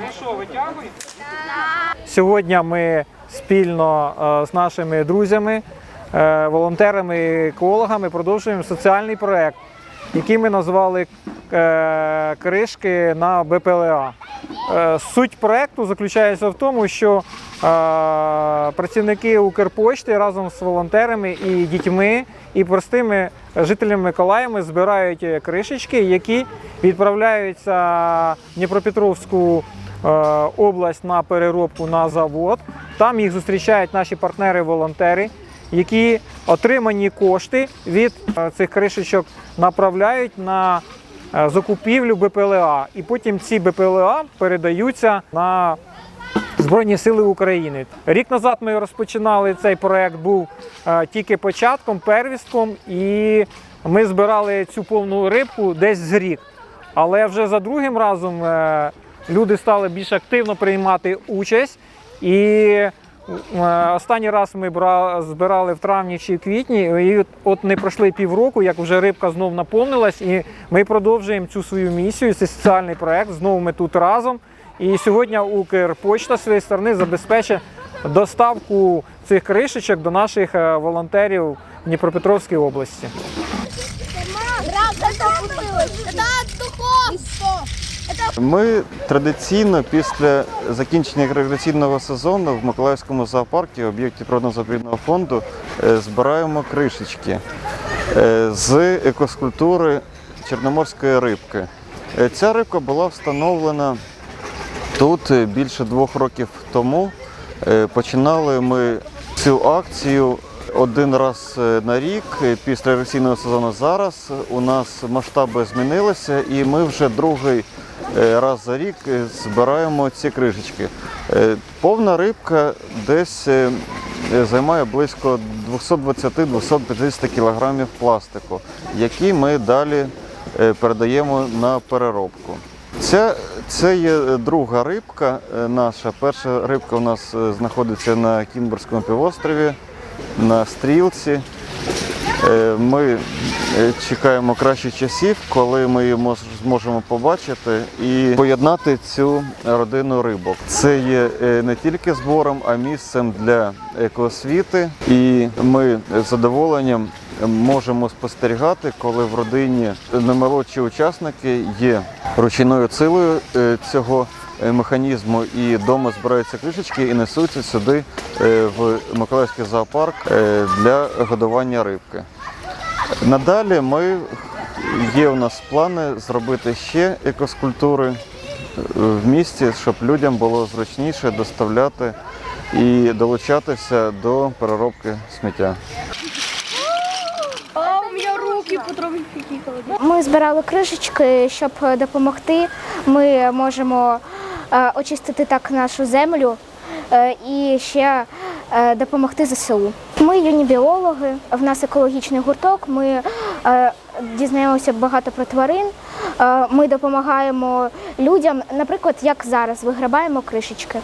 Ну що, витягуй? Сьогодні ми спільно е, з нашими друзями, е, волонтерами і екологами продовжуємо соціальний проєкт, який ми назвали е, Кришки на БПЛА. Е, Суть проєкту заключається в тому, що е, працівники Укрпошти разом з волонтерами і дітьми і простими жителями Миколаєва збирають кришечки, які відправляються в Дніпропетровську область на переробку на завод. Там їх зустрічають наші партнери-волонтери, які отримані кошти від е, цих кришечок направляють на е, закупівлю БПЛА. І потім ці БПЛА передаються на Збройні Сили України. Рік назад ми розпочинали цей проект, був е, тільки початком, первістком, і ми збирали цю повну рибку десь з рік. Але вже за другим разом люди стали більш активно приймати участь. І останній раз ми збирали в травні чи квітні, і от- не пройшли півроку, як вже рибка знов наповнилась, і ми продовжуємо цю свою місію. Це соціальний проект. Знову ми тут разом. І сьогодні Укрпочта з своєї сторони забезпечить доставку цих кришечок до наших е, волонтерів в Дніпропетровській області. Ми традиційно після закінчення рекреаційного сезону в Миколаївському зоопарку, об'єкті природно заповідного фонду, е, збираємо кришечки е, з екоскультури чорноморської рибки. Е, Ця рибка була встановлена тут більше двох років тому. Починали ми цю акцію один раз на рік після рекреаційного сезону. Зараз у нас масштаби змінилися, і ми вже другий раз за рік е, збираємо ці кришечки. Е, Повна рибка десь е, е, займає близько 220-250 кг пластику, який ми далі е, передаємо на переробку. Це, це є е, друга рибка е, наша. Перша рибка у нас е, знаходиться на Кінбурзькому півострові, на стрілці. Е, Ми е, чекаємо кращих часів, коли ми її зможемо побачити і поєднати цю родину рибок. Це є е, не тільки збором, а місцем для екоосвіти. І ми з задоволенням можемо спостерігати, коли в родині наймолодші учасники є ручною силою цього механізму і вдома збираються кришечки і несуться сюди е, в Миколаївський зоопарк е, для годування рибки. Надалі ми є у нас плани зробити ще екоскультури е, в місті, щоб людям було зручніше доставляти і долучатися до переробки сміття. А у меня руки потрохи кікали. Ми збирали кришечки, щоб е, допомогти. Ми можемо е, Е, очистити так нашу землю е, і ще е, допомогти ЗСУ. Ми юні біологи, в нас екологічний гурток. Ми дізнаємося багато про тварин. Ми допомагаємо людям, наприклад, як зараз виграбаємо кришечки.